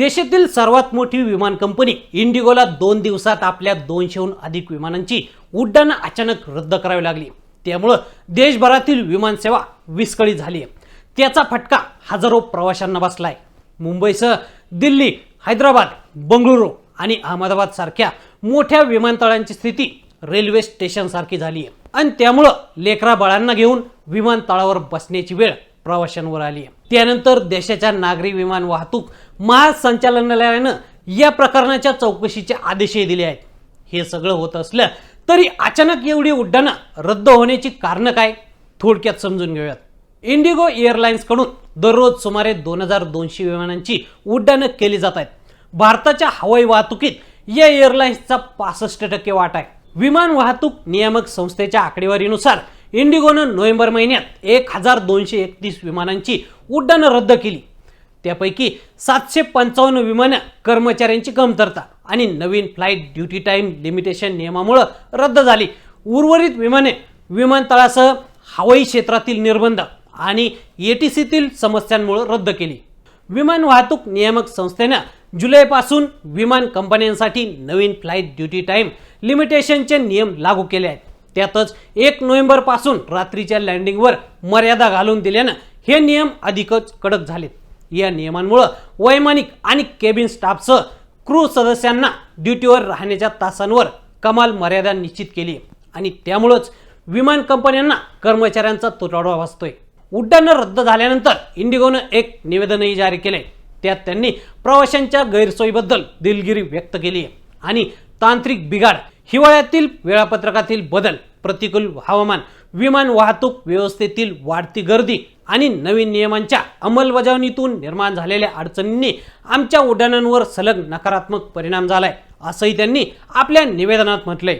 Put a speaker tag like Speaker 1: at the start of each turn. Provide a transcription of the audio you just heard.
Speaker 1: देशातील सर्वात मोठी विमान कंपनी इंडिगोला दोन दिवसात आपल्या दोनशेहून अधिक विमानांची उड्डाणं अचानक रद्द करावी लागली. त्यामुळं देशभरातील विमानसेवा विस्कळीत झाली आहे त्याचा फटका हजारो प्रवाशांना बसलाय. मुंबईसह दिल्ली हैदराबाद बंगळुरू आणि अहमदाबाद सारख्या मोठ्या विमानतळांची स्थिती रेल्वे स्टेशन सारखी झाली आहे आणि त्यामुळं लेकरा बाळांना घेऊन विमानतळावर बसण्याची वेळ प्रवाशांवर आली आहे. त्यानंतर देशाच्या नागरी विमान वाहतूक महासंचालनालयानं या प्रकरणाच्या चौकशीचे आदेशही दिले आहेत. हे सगळं होत असलं तरी अचानक एवढी उड्डाणं रद्द होण्याची कारणं काय? थोडक्यात समजून घेऊयात. इंडिगो एअरलाइन्सकडून दररोज सुमारे दोन हजार दोनशे विमानांची उड्डाणं केली जात आहेत. भारताच्या हवाई वाहतुकीत या एअरलाइन्सचा पासष्ट टक्के वाटा आहे. विमान वाहतूक नियामक संस्थेच्या आकडेवारीनुसार इंडिगोनं नोव्हेंबर महिन्यात एक हजार दोनशे एकतीस विमानांची उड्डाणं रद्द केली. त्यापैकी सातशे पंचावन्न विमानं कर्मचाऱ्यांची कमतरता आणि नवीन फ्लाईट ड्युटी टाईम लिमिटेशन नियमामुळं रद्द झाली. उर्वरित विमाने विमानतळासह हवाई क्षेत्रातील निर्बंध आणि एटीसीतील समस्यांमुळे रद्द केली. विमान वाहतूक नियामक संस्थेनं जुलैपासून विमान कंपन्यांसाठी नवीन फ्लाईट ड्युटी टाईम लिमिटेशनचे नियम लागू केले आहेत. त्यातच एक नोव्हेंबरपासून रात्रीच्या लँडिंगवर मर्यादा घालून दिल्यानं हे नियम अधिकच कडक झालेत. या नियमांमुळं वैमानिक आणि केबिन स्टाफसह क्रू सदस्यांना ड्युटीवर राहण्याच्या तासांवर कमाल मर्यादा निश्चित केली आणि त्यामुळंच विमान कंपन्यांना कर्मचाऱ्यांचा तुटवडा भासतोय. उड्डाणं रद्द झाल्यानंतर इंडिगोनं एक निवेदनही जारी केले त्यात त्यांनी प्रवाशांच्या गैरसोयीबद्दल दिलगिरी व्यक्त केली आहे. आणि तांत्रिक बिघाड हिवाळ्यातील वेळापत्रकातील बदल प्रतिकूल हवामान विमान वाहतूक व्यवस्थेतील वाढती गर्दी आणि नवीन नियमांच्या अंमलबजावणीतून निर्माण झालेल्या अडचणींनी आमच्या उड्डाणांवर सलग नकारात्मक परिणाम झालाय असंही त्यांनी आपल्या निवेदनात म्हटलंय.